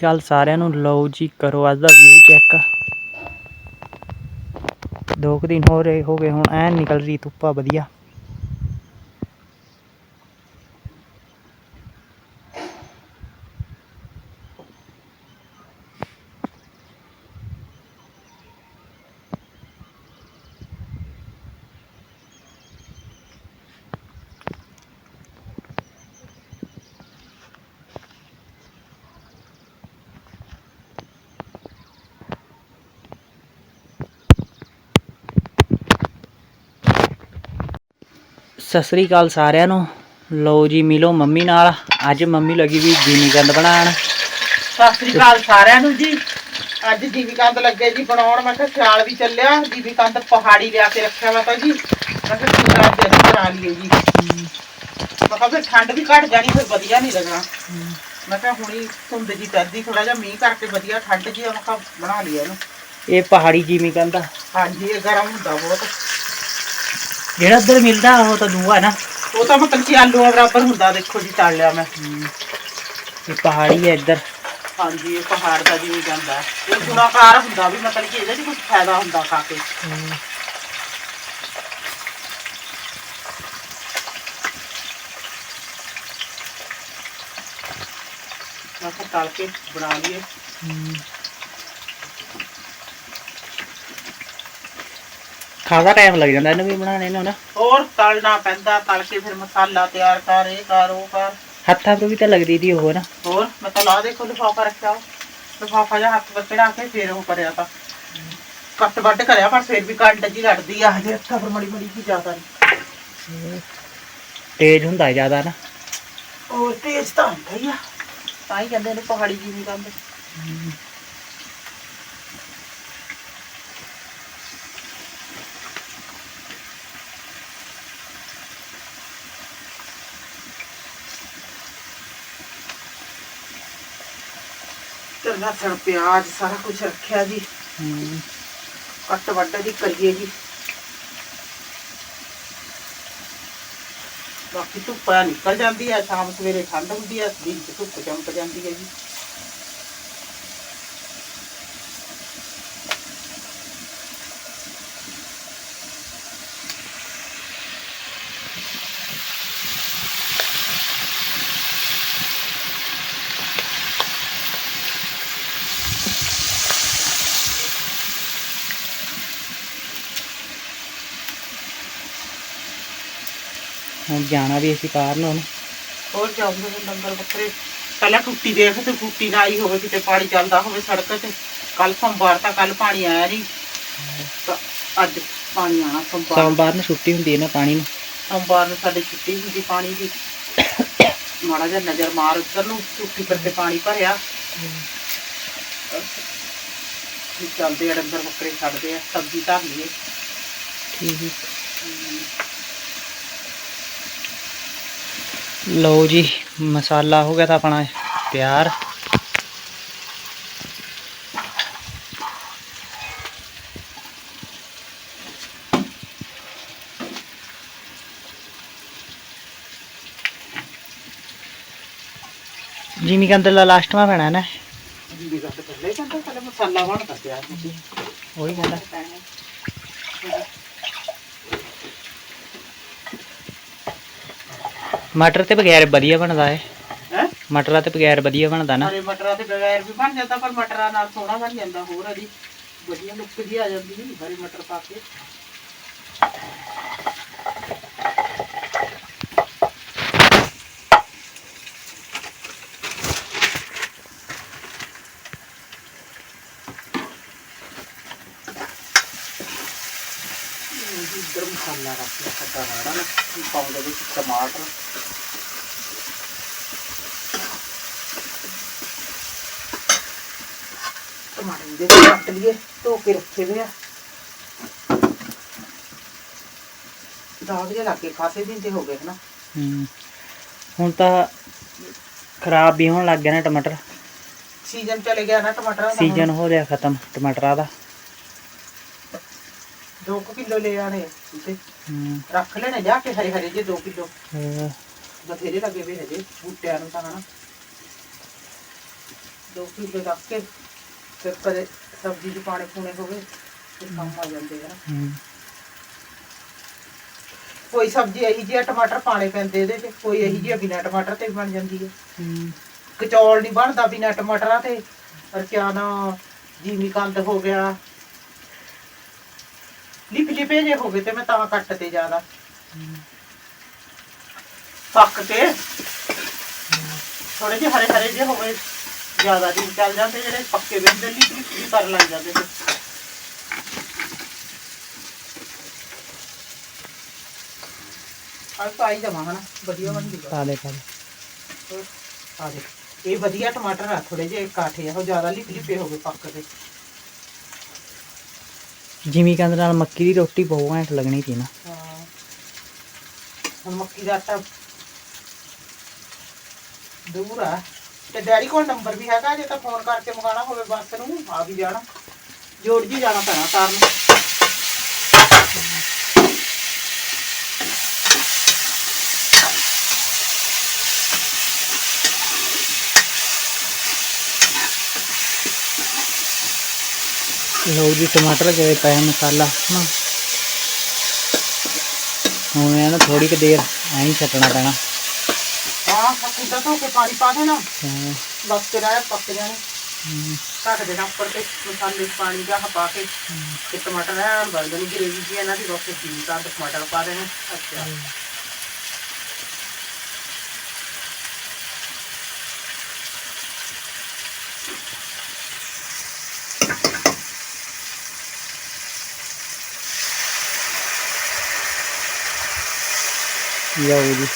ਅਕਾਲ ਸਾਰਿਆਂ ਨੂੰ। ਲਓ ਜੀ, ਕਰੋ ਅੱਜ ਦਾ ਵਿਊ ਚੈੱਕ ਦੋ ਕੁ ਦਿਨ ਹੋ ਰਹੇ ਹੋ ਗਏ, ਹੁਣ ਐਨ ਨਿਕਲ ਰਹੀ ਧੁੱਪਾ ਵਧੀਆ। ਸਤਿ ਸ੍ਰੀ ਅਕਾਲ ਸਾਰਿਆਂ ਨੂੰ। ਲਓ ਜੀ ਮਿਲੋ ਮੰਮੀ ਨਾਲ। ਅੱਜ ਮੰਮੀ ਲੱਗੀ ਵੀ ਜੀਨੀ ਗੰਦ ਬਣਾਉਣ। ਸਤਿ ਸ੍ਰੀ ਅਕਾਲ ਸਾਰਿਆਂ ਨੂੰ ਜੀ। ਅੱਜ ਜੀਵੀਕੰਦ ਲੱਗੇ ਜੀ ਬਣਾਉਣ। ਮੈਂ ਕਿਹਾ ਸਿਆਲ ਵੀ ਚੱਲਿਆ। ਜੀਵੀਕੰਦ ਪਹਾੜੀ ਲਿਆ ਕੇ ਰੱਖਿਆ ਮੈਂ ਤਾਂ ਜੀ। ਮੈਂ ਕਿਹਾ ਤੇ ਅਸੀਂ ਬਣਾ ਲਈਏ ਜੀ। ਮੈਂ ਕਿਹਾ ਫਿਰ ਠੰਡ ਵੀ ਘਟ ਜਾਣੀ ਫਿਰ ਵਧੀਆ ਨਹੀਂ ਲੱਗਣਾ। ਮੈਂ ਕਿਹਾ ਹੁਣੀ ਧੁੰਦ ਜੀ ਪੈਂਦੀ ਥੋੜਾ ਜਿਹਾ ਮੀਂਹ ਕਰਕੇ ਵਧੀਆ ਠੰਡ ਜੀ ਮੈਂ ਕਿਹਾ ਬਣਾ ਲਈਏ ਇਹਨੂੰ। ਇਹ ਪਹਾੜੀ ਆ। ਹਾਂਜੀ ਇਹ ਗਰਮ ਹੁੰਦਾ ਬਹੁਤ। ਜਿਹੜਾ ਉੱਧਰ ਮਿਲਦਾ ਉਹ ਤਾਂ ਦੂਆ ਹੈ ਨਾ। ਉਹ ਤਾਂ ਮਤਲਬ ਕਿ ਆਲੂਆਂ ਬਰਾਬਰ ਹੁੰਦਾ ਦੇਖੋ ਜੀ ਤਲ ਲਿਆ ਮੈਂ। ਇਹ ਪਹਾੜੀ ਹੈ ਇੱਧਰ। ਹਾਂਜੀ ਇਹ ਪਹਾੜ ਦਾ ਜਿਵੇਂ ਜਾਂਦਾ ਇਹ ਗੁਣਾਕਾਰ ਹੁੰਦਾ ਵੀ ਮਤਲਬ ਕਿ ਇਹਦੇ 'ਚ ਕੁਝ ਫਾਇਦਾ ਹੁੰਦਾ ਖਾ ਕੇ। ਮੈਂ ਕਿਹਾ ਤਲ ਕੇ ਬਣਾ ਲਈਏ। ਖਾਸਾ ਟਾਈਮ ਲੱਗ ਜਾਂਦਾ ਇਹਨੂੰ ਵੀ ਬਣਾਉਣੇ ਨੂੰ ਨਾ ਹੋਰ ਤਲਣਾ ਪੈਂਦਾ ਤਲ ਕੇ ਫਿਰ ਮਸਾਲਾ ਤਿਆਰ ਕਰ ਇਹ ਕਰ ਉਹ ਕਰ। ਹੱਥਾਂ ਤੋਂ ਵੀ ਤਾਂ ਲੱਗਦੀ ਦੀ ਉਹ ਨਾ। ਹੋਰ ਮੈਂ ਤਾਂ ਲਾ ਦੇਖੋ ਲਿਫਾਫਾ ਰੱਖਿਆ। ਲਿਫਾਫਾ ਜਿਹਾ ਹੱਥ ਚੜਾ ਕੇ ਫਿਰ ਉਹ ਕਰਿਆ ਤਾਂ। ਕੱਟ ਵੱਢ ਕਰਿਆ ਪਰ ਫਿਰ ਵੀ ਕੰਡ ਜੀ ਲੜਦੀ ਆ ਹਜੇ ਅੱਖਾਂ ਪਰ ਮੜੀ ਮੜੀ ਜੀ ਜ਼ਿਆਦਾ ਨਹੀਂ ਤੇਜ਼ ਹੁੰਦਾ ਜ਼ਿਆਦਾ ਨਾ। ਉਹ ਤੇਜ਼ ਤਾਂ ਹੁੰਦਾ ਹੀ ਆ। ਤਾਂ ਹੀ ਕਹਿੰਦੇ ਨੇ ਪਹਾੜੀ ਜੀ ਨਹੀਂ ਕਹਿੰਦੇ। ਤੇ ਲਸਣ ਪਿਆਜ਼ ਸਾਰਾ ਕੁਝ ਰੱਖਿਆ ਜੀ। ਕੱਟ ਵੱਢ ਦੀ ਕਰੀਏ ਜੀ। ਬਾਕੀ ਧੁੱਪ ਨਿਕਲ ਜਾਂਦੀ ਹੈ ਸ਼ਾਮ ਸਵੇਰੇ ਠੰਡ ਹੁੰਦੀ ਹੈ ਦਿਨ ਚ ਧੁੱਪ ਚਮਕ ਜਾਂਦੀ ਹੈ ਜੀ। ਹੁਣ ਜਾਣਾ ਵੀ ਅਸੀਂ ਬਾਹਰ ਨੂੰ ਹੁਣ। ਹੋਰ ਜਾਉਂਦੇ ਨੇ ਡੰਗਰ ਬੱਕਰੇ ਪਹਿਲਾਂ ਟੁੱਟੀ ਦੇਖ ਤੇ ਟੁੱਟੀ ਨਾ ਆਈ ਹੋਵੇ ਕਿਤੇ ਪਾਣੀ ਚੱਲਦਾ ਹੋਵੇ ਸੜਕ ਤੇ। ਕੱਲ ਸੋਮਵਾਰ ਤਾਂ ਕੱਲ ਪਾਣੀ ਆਇਆ ਨਹੀਂ ਤਾਂ ਅੱਜ ਪਾਣੀ ਆਣਾ ਸੋਮਵਾਰ। ਸੋਮਵਾਰ ਨੂੰ ਛੁੱਟੀ ਹੁੰਦੀ ਹੈ ਨਾ ਪਾਣੀ ਨੂੰ। ਸੋਮਵਾਰ ਨੂੰ ਸਾਡੇ ਛੁੱਟੀ ਹੁੰਦੀ ਪਾਣੀ ਦੀ। ਮਾੜਾ ਜਿਹਾ ਨਜ਼ਰ ਮਾਰ ਉੱਧਰ ਨੂੰ ਟੁੱਟੀ ਪਰ ਤੇ ਪਾਣੀ ਭਰਿਆ। ਵੀ ਚੱਲਦੇ ਆ ਡੰਗਰ ਬੱਕਰੇ ਛੱਡਦੇ ਆ ਸਬਜ਼ੀ ਧਰ ਲਈਏ। ਠੀਕ। ਲਓ ਜੀ ਮਸਾਲਾ ਹੋ ਗਿਆ ਤਾਂ ਆਪਣਾ ਤਿਆਰ। ਜਿਮੀ ਕੰਦਰ ਲਾਸਟ ਮਾ ਪੈਣਾ ਨਾ। ਜੀ ਗੱਲ ਤਾਂ ਪਹਿਲੇ ਕਹਿੰਦਾ ਪਹਿਲੇ ਮਸਾਲਾ ਬਣਦਾ ਤੁਸੀਂ। ਉਹੀ ਕਹਿੰਦਾ। ਮਟਰ ਤੇ ਬਗੈਰ ਵਧੀਆ ਬਣਦਾ ਹੈ ਹੈ? ਮਟਰਾਂ ਤੇ ਬਗੈਰ ਵਧੀਆ ਬਣਦਾ ਨਾ। ਹਰੇ ਮਟਰਾਂ ਦੇ ਬਗੈਰ ਵੀ ਬਣ ਜਾਂਦਾ ਪਰ ਮਟਰਾਂ ਨਾਲ ਸੋਹਣਾ ਬਣ ਜਾਂਦਾ ਹੋਰ ਇਹਦੀ ਵਧੀਆ ਲੁੱਕ ਜੀ ਆ ਜਾਂਦੀ ਹੈ ਹਰੇ ਮਟਰ ਪਾ ਕੇ। ਇਧਰ ਮਸਾਲਾ ਰੱਖ ਲਿਆ ਖੱਟਾ ਨਾ ਪਾਉਂਦੇ ਵਿੱਚ ਟਮਾਟਰ। ਟਮਾਟਰ ਦੇ ਕੱਟ ਲਈਏ ਧੋ ਕੇ ਰੱਖੇ ਹੋਏ ਆ। ਦਾਗ ਜੇ ਲੱਗੇ ਖਾਸੇ ਦਿਨ ਤੇ ਹੋ ਗਏ ਹਨਾ। ਹੁਣ ਤਾਂ ਖਰਾਬ ਵੀ ਹੋਣ ਲੱਗ ਗਿਆ ਨਾ ਟਮਾਟਰ। ਸੀਜ਼ਨ ਚਲੇ ਗਿਆ ਨਾ ਟਮਾਟਰਾਂ ਦਾ ਸੀਜ਼ਨ ਹੋ ਰਿਹਾ ਖਤਮ ਟਮਾਟਰਾਂ ਦਾ। 2 ਕਿਲੋ ਲੈ ਆਣੇ ਤੇ ਰੱਖ ਲੈਣੇ ਜਾ ਕੇ ਹਰੇ ਹਰੇ ਜੇ 2 ਕਿਲੋ। ਹੋਰ ਬਥੇਰੇ ਲੱਗੇ ਵੇ ਹਜੇ ਬੂਟਿਆਂ ਨੂੰ ਤਾਂ ਹਨਾ। ਦੋ ਕਿਲੋ ਰੱਖ ਕੇ ਫਿਰ ਕਦੇ ਸਬਜ਼ੀ ਚ ਪਾਣੇ ਪੂਣੇ ਹੋਵੇ ਫਿਰ ਕੰਮ ਆ ਜਾਂਦੇ ਆ ਹੂੰ। ਕੋਈ ਸਬਜ਼ੀ ਇਹੀ ਜਿਹੀ ਆ, ਟਮਾਟਰ ਪਾਣੇ ਪੈਂਦੇ ਇਹਦੇ ਚ ਕੋਈ ਇਹੀ ਜਿਹੀ ਆ, ਬਿਨਾਂ ਟਮਾਟਰ ਤੇ ਵੀ ਬਣ ਜਾਂਦੀ ਹੈ ਹੂੰ। ਕਚੌਲ ਨਹੀਂ ਬਣਦਾ ਬਿਨਾਂ ਟਮਾਟਰਾਂ ਤੇ ਪਰ ਕਿਆ ਨਾ ਜੀਮੀ ਕੰਦ ਹੋ ਗਿਆ। ਲਿਪ ਲਿਪੇ ਜੇ ਹੋ ਗਏ ਤੇ ਮੈਂ ਤਾਂ ਕੱਟ ਤੇ ਜ਼ਿਆਦਾ ਪੱਕ ਕੇ ਥੋੜੇ ਜਿਹੇ ਹਰੇ ਹਰੇ ਜੇ ਹੋ ਗਏ ਜ਼ਿਆਦਾ ਦਿਨ ਚੱਲ ਜਾਂਦੇ ਜਿਹੜੇ ਪੱਕੇ ਵੇਂਦੇ ਲਿਪ ਵੀ ਕਰ ਲੱਗ ਜਾਂਦੇ ਤੇ ਆ ਪਾਈ ਜਮਾ ਹਨਾ ਵਧੀਆ ਬਣ ਜੂਗਾ। ਪਾ ਦੇ ਪਾ ਦੇ ਆ ਦੇ। ਇਹ ਵਧੀਆ ਟਮਾਟਰ ਆ ਥੋੜੇ ਜਿਹੇ ਕਾਠੇ ਆ ਉਹ ਜ਼ਿਆਦਾ ਲਿਪ ਲਿਪੇ ਹੋ ਗਏ ਪੱਕ ਕੇ। ਜਿਮੀ ਕੰਦ ਨਾਲ ਮੱਕੀ ਦੀ ਰੋਟੀ ਬਹੁਤ ਘੈਂਟ ਲੱਗਣੀ ਸੀ ਨਾ। ਹਾਂ। ਹੁਣ ਮੱਕੀ ਦਾ ਆਟਾ ਦੂਰ ਆ। ਤੇ ਡੈਡੀ ਕੋਲ ਨੰਬਰ ਵੀ ਹੈਗਾ ਜੇ ਤਾਂ ਫੋਨ ਕਰਕੇ ਮੰਗਾਣਾ ਹੋਵੇ ਬੱਸ ਨੂੰ, ਆ ਵੀ ਜਾਣਾ। ਜੋੜ ਜੀ ਜਾਣਾ ਪੈਣਾ ਤਾਰ ਲਓ ਜੀ, ਟਮਾਟਰ ਗਏ ਪਏ ਮਸਾਲਾ ਨਾ ਹੁਣ ਇਹਨਾਂ ਥੋੜੀ ਕੁ ਦੇਰ ਐਂ ਹੀ ਛੱਡਣਾ ਪੈਣਾ। ਹਾਂ ਕੁੱਦਾ ਧੋ ਕੇ ਪਾਣੀ ਪਾ ਦੇਣਾ। ਹਾਂ, ਬਸ ਤੇ ਰਹਿ ਪੱਕ ਜਾਣੇ। ਹੂੰ, ਢੱਕ ਦੇਣਾ ਉੱਪਰ ਤੇ ਮਸਾਲੇ 'ਚ ਪਾਣੀ ਦਾ ਪਾ ਕੇ। ਤੇ ਟਮਾਟਰ ਐਨ ਬਣ ਜਾਣੀ ਗ੍ਰੇਵੀ ਜੀ ਇਹਨਾਂ ਦੀ ਬਸ ਠੀਕ ਕਰ ਤੇ ਟਮਾਟਰ ਪਾ ਦੇਣੇ ਅੱਛਾ ਲਓ ਜੀ ਹਾਂ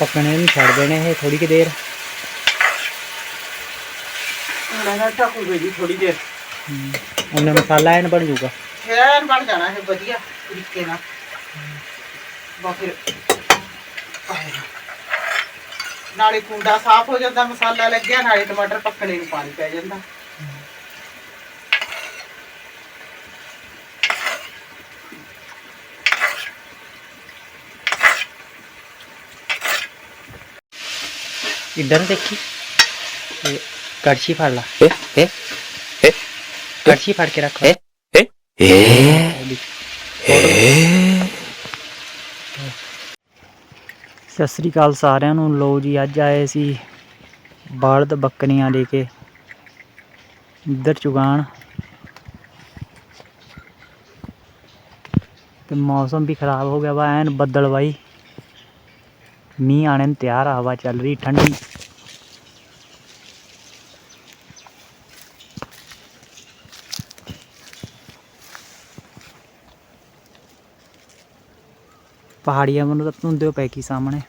ਪੱਕਣੇ ਨੂੰ ਛੱਡ ਦੇਣੇ ਇਹ ਥੋੜੀ ਕੁ ਦੇਰ। ਹੁਣ ਇਹਨਾਂ ਢੱਕੂ ਗਈ ਥੋੜੀ ਦੇਰ। ਉਹਨੇ ਮਸਾਲਾ ਐਨ ਬਣ ਜਾਊਗਾ। ਫਿਰ ਐਨ ਬਣ ਜਾਣਾ ਇਹ ਵਧੀਆ ਤਰੀਕੇ ਨਾਲ। ਬਾ ਫਿਰ ਆਏਗਾ। ਨਾਲੇ ਕੁੰਡਾ ਸਾਫ਼ ਹੋ ਜਾਂਦਾ ਮਸਾਲਾ ਲੱਗਿਆ ਨਾਲੇ ਟਮਾਟਰ ਪੱਕਣੇ ਨੂੰ ਪਾਣੀ ਪੈ ਜਾਂਦਾ। ਇੱਧਰ ਨੂੰ ਦੇਖੀ ਇਹ ਕੜਛੀ ਫੜ ਲਾ ਕੜਛੀ ਫੜ ਕੇ ਰੱਖ ਸਤਿ ਸ੍ਰੀ ਅਕਾਲ ਸਾਰਿਆਂ ਨੂੰ ਲੋ ਜੀ ਅੱਜ ਆਏ ਸੀ ਬਲਦ ਬੱਕਰੀਆਂ ਲੈ ਕੇ ਇੱਧਰ ਚੁਗਾਣ ਤੇ ਮੌਸਮ ਵੀ ਖਰਾਬ ਹੋ ਗਿਆ ਵਾ ਐਨ ਬੱਦਲ ਬਾਈ ਮੀਂਹ ਆਣੇ ਨੂੰ ਤਿਆਰ ਆ, ਹਵਾ ਚੱਲ ਰਹੀ, ਠੰਡੀ। ਪਹਾੜੀਆਂ ਵੱਲੋਂ ਤਾਂ ਧੁੰਦੇ ਪੈ ਕੀ ਸਾਹਮਣੇ।